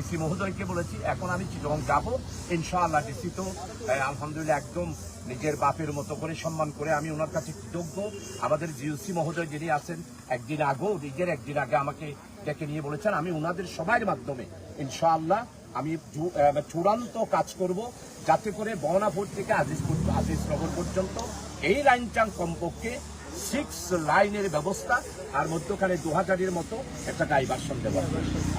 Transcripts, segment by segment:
DC মহোদয়কে বলেছি, এখন আমি চিটং যাব। ইনশাআল্লাহ ডিসি তো আলহামদুলিল্লাহ একদম নিজের বাপের মতো করে সম্মান করে আমি ওনার কাছে কৃতজ্ঞ। আমাদের জিওসি মহোদয় যিনি আছেন, একদিন আগেও, নিজের একদিন আগে আমাকে ডেকে নিয়ে বলেছেন, আমি ওনাদের সবার মাধ্যমে ইনশাআল্লাহ আমি চূড়ান্ত কাজ করব, যাতে করে বহনাপুর থেকে আজিজ পর্য- আজিজ নগর পর্যন্ত এই লাইনটা কমপক্ষে সিক্স লাইনের ব্যবস্থা আর মধ্যখানে দু হাজারের মতো একটা ডাইভার্সন দেওয়া।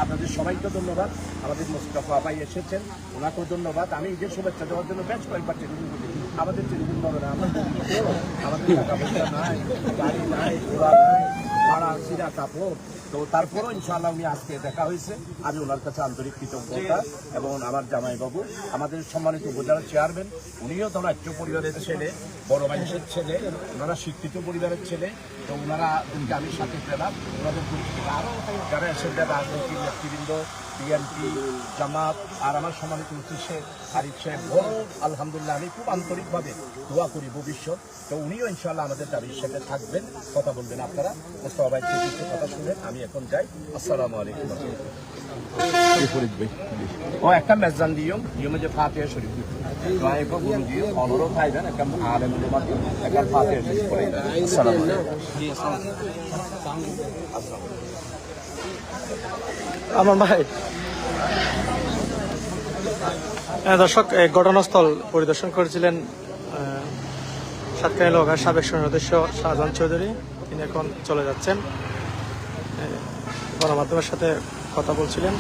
আপনাদের সবাইকে ধন্যবাদ। আমাদের মোস্তফা ভাই এসেছেন, ওনাকেও ধন্যবাদ। আমি ঈদের শুভেচ্ছা দেওয়ার জন্য বেশ কয়েকবার টেলিফোন করি আমাদের টেলিফোন হবে না, আমাদের আমাদের টাকা পয়সা নাই, গাড়ি নাই, ঘোড়া নাই, ভাড়া সিরা কাপড় তো তারপরও ইনশাআল্লাহ উনি আজকে দেখা হয়েছে। আমি ওনার কাছে আন্তরিক কৃতজ্ঞতা এবং আমার জামাইবাবু, আমাদের সম্মানিত উপজেলার চেয়ারম্যান, উনিও তো নাট্য পরিবারের ছেলে, বড় মানুষের ছেলে, ওনারা শিক্ষিত পরিবারের ছেলে, তো ওনারা উনকে আমি সাথে পেলাম। ওনাদের আরও যারা এসেছেন রাজনৈতিক নেতৃবৃন্দ, বিএনপি, জামাত, আর আমার সম্মানিত উচিত শেখ আরিফ সাহেব বড় আলহামদুলিল্লাহ আমি খুব আন্তরিকভাবে দোয়া করি ভবিষ্যৎ। তো উনিও ইনশাল্লাহ আমাদের দাবির সাথে থাকবেন। কথা বলবেন আপনারা। সবাই কথা শুনেন, আমি এখন যাই। আসসালামু আলাইকুম। ও একটা মেজান দিও। যে ফাতিহা শরীফ। তো গুরু দিও। অনুরোধ আইবেন একটা আলেম উলামা দিও। একটা ফাতিহা শরীফ পড়ে আসসালামু আলাইকুম। আমার ভাই হ্যাঁ, দর্শক ঘটনাস্থল পরিদর্শন করেছিলেন আহ, সাতকানি লোকার সাবেক সদস্য শাহজাহান চৌধুরী। তিনি এখন চলে যাচ্ছেন। গণমাধ্যমের সাথে কথা বলছিলেন।